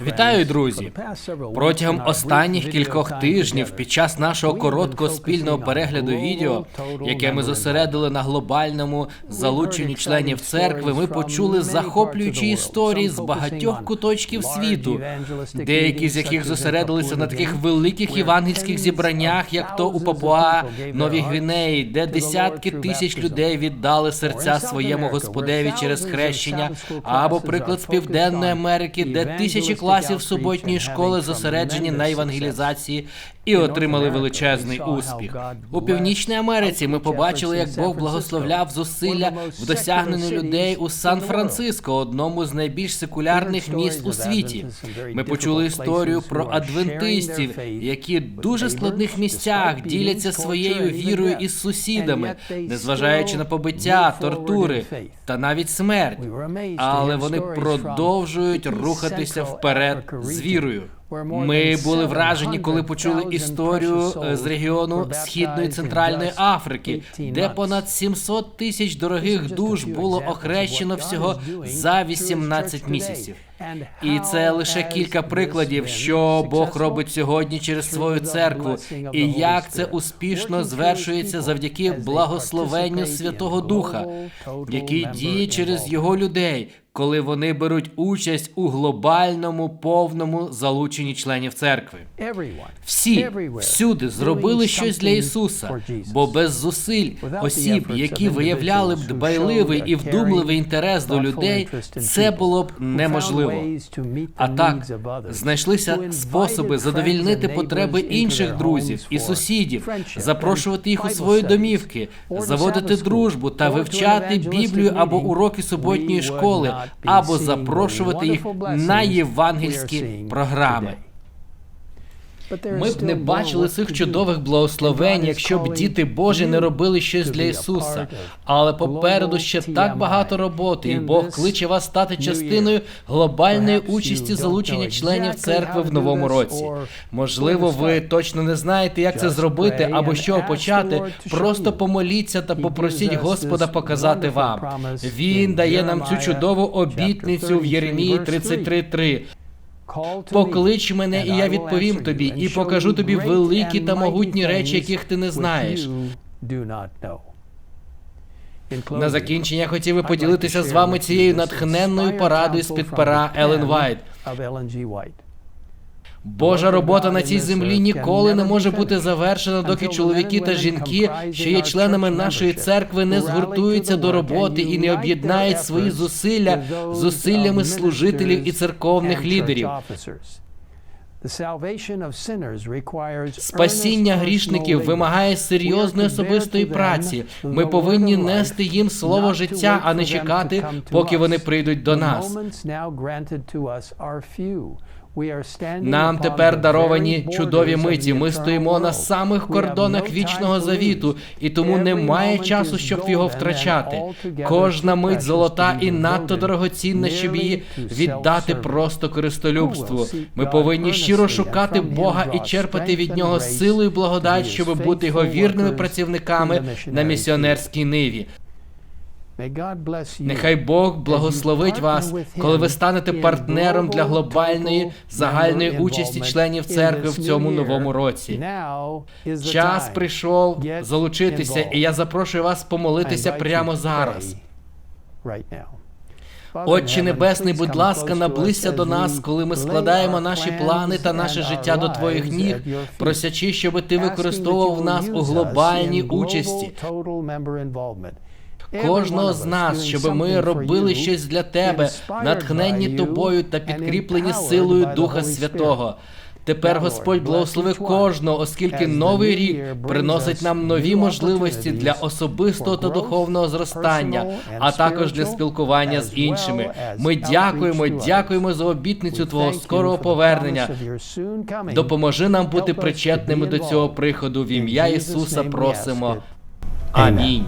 Вітаю, друзі! Протягом останніх кількох тижнів, під час нашого короткого спільного перегляду відео, яке ми зосередили на глобальному залученні членів церкви, ми почули захоплюючі історії з багатьох куточків світу, деякі з яких зосередилися на таких великих євангельських зібраннях, як то у Папуа Новій Гвінеї, де десятки тисяч людей віддали серця своєму господеві через хрещення, або приклад з Південної Америки, де тисячі класів суботньої школи зосереджені на евангелізації і отримали величезний успіх. У північній Америці ми побачили, як Бог благословляв зусилля в досягненні людей у Сан-Франциско, одному з найбільш секулярних міст у світі. Ми почули історію про адвентистів, які в дуже складних місцях діляться своєю вірою із сусідами, незважаючи на побиття, тортури та навіть смерть. Але вони продовжують рухатися вперед з вірою. Ми були вражені, коли почули історію е, з регіону Східної Центральної Африки, де понад 700 тисяч дорогих душ було охрещено всього за 18 місяців. І це лише кілька прикладів, що Бог робить сьогодні через свою церкву, і як це успішно звершується завдяки благословенню Святого Духа, який діє через його людей, коли вони беруть участь у глобальному повному залученні членів церкви. Всі всюди зробили щось для Ісуса, бо без зусиль осіб, які виявляли б дбайливий і вдумливий інтерес до людей, це було б неможливо. А так знайшлися способи задовільнити потреби інших друзів і сусідів, запрошувати їх у свої домівки, заводити дружбу та вивчати Біблію або уроки суботньої школи, або запрошувати їх на євангельські програми. Ми б не бачили цих чудових благословень, якщо б діти Божі не робили щось для Ісуса. Але попереду ще так багато роботи, і Бог кличе вас стати частиною глобальної участі залучення членів церкви в новому році. Можливо, ви точно не знаєте, як це зробити або чого почати. Просто помоліться та попросіть Господа показати вам. Він дає нам цю чудову обітницю в Єремії 33.3. Поклич мене, і я відповім тобі, і покажу тобі великі та могутні речі, яких ти не знаєш. На закінчення я хотів би поділитися з вами цією натхненною порадою з під пера Елен Вайт. Божа робота на цій землі ніколи не може бути завершена, доки чоловіки та жінки, що є членами нашої церкви, не згуртуються до роботи і не об'єднають свої зусилля з зусиллями служителів і церковних лідерів. Спасіння грішників вимагає серйозної особистої праці. Ми повинні нести їм слово життя, а не чекати, поки вони прийдуть до нас. Нам тепер даровані чудові миті. Ми стоїмо на самих кордонах вічного завіту, і тому немає часу, щоб його втрачати. Кожна мить золота і надто дорогоцінна, щоб її віддати просто користолюбству. Ми повинні щиро шукати Бога і черпати від нього силу і благодать, щоб бути його вірними працівниками на місіонерській ниві. Нехай Бог благословить вас, коли ви станете партнером для глобальної загальної участі членів церкви в цьому новому році. Час прийшов залучитися, і я запрошую вас помолитися прямо зараз. Отче Небесний, будь ласка, наблизься до нас, коли ми складаємо наші плани та наше життя до Твоїх ніг, просячи, щоб ти використовував нас у глобальній участі кожного з нас, щоб ми робили щось для тебе, натхненні тобою та підкріплені силою Духа Святого. Тепер Господь благослови кожного, оскільки новий рік приносить нам нові можливості для особистого та духовного зростання, а також для спілкування з іншими. Ми дякуємо, дякуємо за обітницю Твого скорого повернення. Допоможи нам бути причетними до цього приходу. В ім'я Ісуса просимо. Амінь.